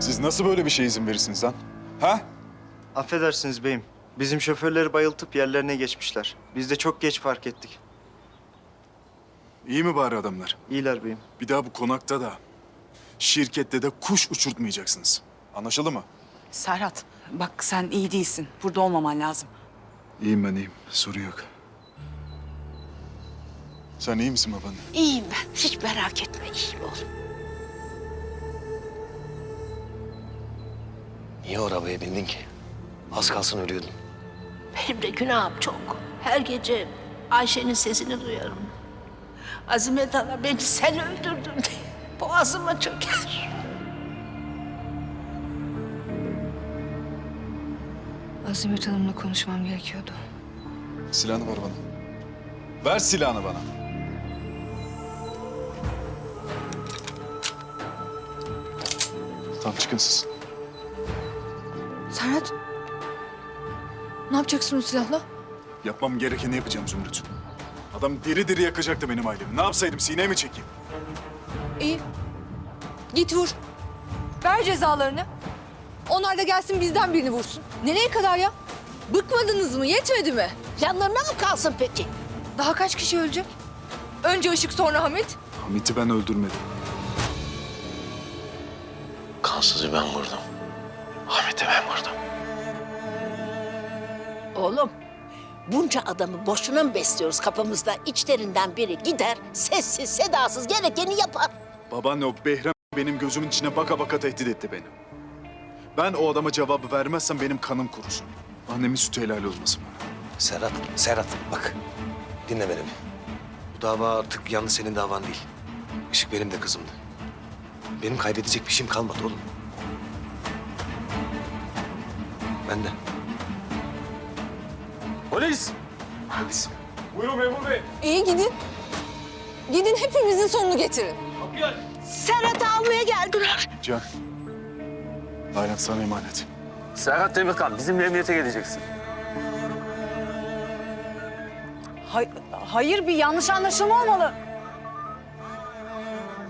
Siz nasıl böyle bir şeye izin verirsiniz lan? Ha? Affedersiniz beyim. Bizim şoförleri bayıltıp yerlerine geçmişler. Biz de çok geç fark ettik. İyi mi bari adamlar? İyiler beyim. Bir daha bu konakta da, şirkette de kuş uçurtmayacaksınız. Anlaşıldı mı? Serhat, bak sen iyi değilsin. Burada olmaman lazım. İyiyim ben iyiyim. Sorun yok. Sen iyi misin babaanne? İyiyim ben. Hiç merak etme. iyiyim oğlum. Niye o arabaya bindin ki? Az kalsın ölüyordun. Benim de günahım çok. Her gece Ayşe'nin sesini duyarım. Azimet Ana beni sen öldürdün diye boğazıma çöker. Azimet Hanım'la konuşmam gerekiyordu. Silahını ver bana. Ver silahını bana. Tamam çıkın siz. Serhat. Ne yapacaksın o silahla? Yapmam gerekeni yapacağım Zümrüt. Adam diri diri yakacaktı benim ailemi. Ne yapsaydım? Sineye mi çekeyim? İyi. Git vur. Ver cezalarını. Onlar da gelsin bizden birini vursun. Nereye kadar ya? Bıkmadınız mı? Yetmedi mi? Yanlarına mı kalsın peki? Daha kaç kişi ölecek? Önce Işık sonra Hamit. Hamit'i ben öldürmedim. Kansızı ben vurdum. Hamit'i ben vurdum. Oğlum bunca adamı boşuna mı besliyoruz kafamızda? İçlerinden biri gider sessiz sedasız gerekeni yapar. Babaanne o Behram benim gözümün içine baka baka tehdit etti beni. Ben o adama cevabı vermezsem benim kanım kurusun. Annemin sütü helal olmasın bana. Serhat, Serhat bak. Dinle beni. Bu dava artık yalnız senin davan değil. Işık benim de kızımdı. Benim kaybedecek bir şeyim kalmadı oğlum. Ben de. Polis! Polis. Buyurun memur bey. İyi gidin. Gidin hepimizin sonunu getirin. Serhat'ı almaya geldiler. Can. Aynen sana emanet. Serhat Demirkan bizimle emniyete geleceksin. hayır bir yanlış anlaşılma olmalı.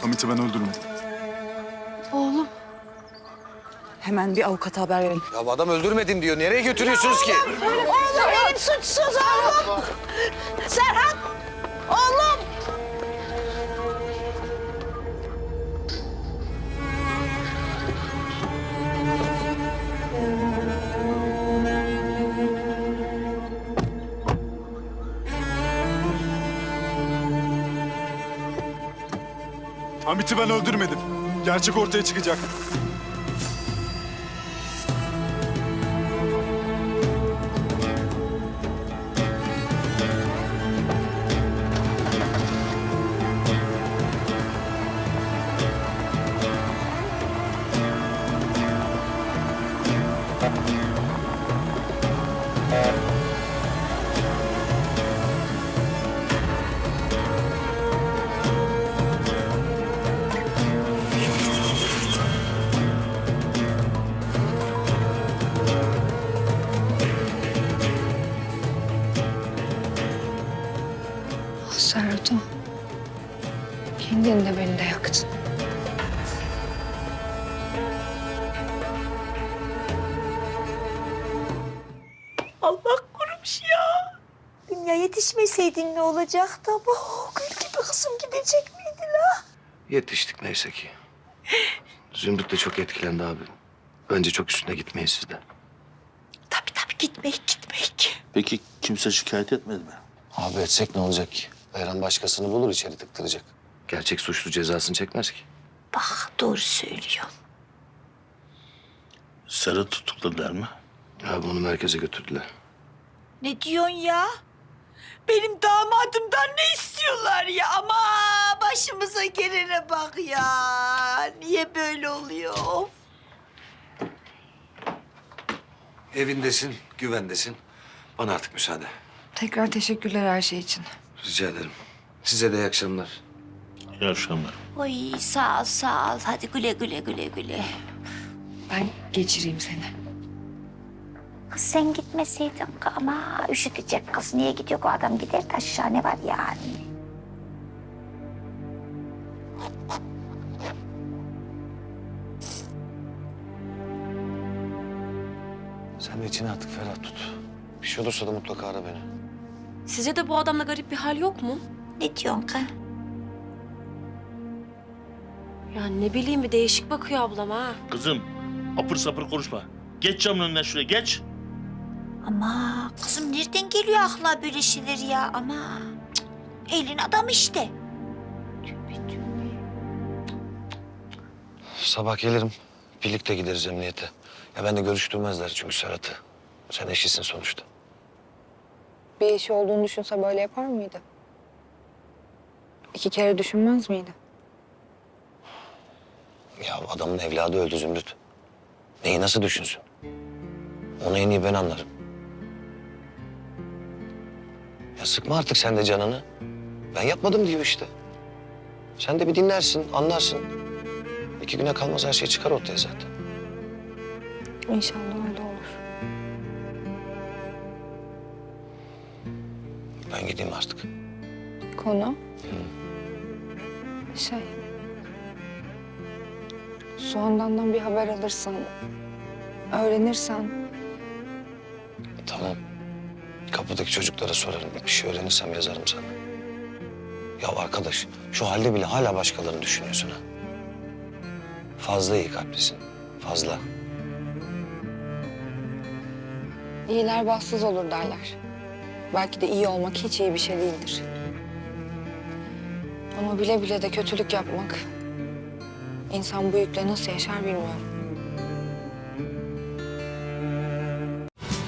Hamit'i ben öldürmedim. Hemen bir avukata haber verelim. Ya adam öldürmedin diyor. Nereye götürüyorsunuz ki? Oğlum benim suçsuz oğlum. Serhat oğlum. Hamit'i ben öldürmedim. Gerçek ortaya çıkacak. Yetişmeseydin ne olacaktı bu? Gül gibi kızım gidecek miydi la? Yetiştik neyse ki. Zümrüt de çok etkilendi abi. Önce çok üstüne gitmeyin siz de. Tabii tabii gitmeyik gitmeyik. Peki kimse şikayet etmedi mi? Abi etsek ne olacak ki? Bayram başkasını bulur içeri tıktıracak. Gerçek suçlu cezasını çekmez ki. Bak doğru söylüyor. Serhat tutukladılar mı? Abi onu merkeze götürdüler. Ne diyorsun ya? Benim damadımdan ne istiyorlar ya? Ama başımıza gelene bak ya. Niye böyle oluyor? Of. Evindesin, güvendesin. Bana artık müsaade. Tekrar teşekkürler her şey için. Rica ederim. Size de iyi akşamlar. İyi akşamlar. Oy sağ ol sağ ol. Hadi güle güle güle güle. Ben geçireyim seni. Kız sen gitmeseydin ama üşütecek kız. Niye gidiyor o adam gider de aşağı ne var yani? Sen de içine artık ferah tut. Bir şey olursa da mutlaka ara beni. Sizce de bu adamla garip bir hal yok mu? Ne diyorsun ka? Yani ne bileyim bir değişik bakıyor ablam ha. Kızım apır sapır konuşma. Geç camın önünden şuraya geç. Ama kızım nereden geliyor akla böyle şeyler ya? Ama cık, elin adam işte. Sabah gelirim. Birlikte gideriz emniyete. Ya ben de görüştürmezler çünkü Serhat'ı. Sen eşisin sonuçta. Bir işi olduğunu düşünse böyle yapar mıydı? İki kere düşünmez miydi? Ya adamın evladı öldü Zümrüt. Neyi nasıl düşünsün? Onu en iyi ben anlarım. Ya sıkma artık sen de canını. Ben yapmadım diyor işte. Sen de bir dinlersin, anlarsın. İki güne kalmaz her şey çıkar ortaya zaten. İnşallah öyle olur. Ben gideyim artık. Konu? Şey... Soğandan'dan bir haber alırsan, öğrenirsen. Kapıdaki çocuklara sorarım. Bir şey öğrenirsem yazarım sana. Ya arkadaş, şu halde bile hala başkalarını düşünüyorsun ha. Fazla iyi kalplisin. Fazla. iyiler bahtsız olur derler. Belki de iyi olmak hiç iyi bir şey değildir. Ama bile bile de kötülük yapmak... ...insan bu yükle nasıl yaşar bilmiyorum.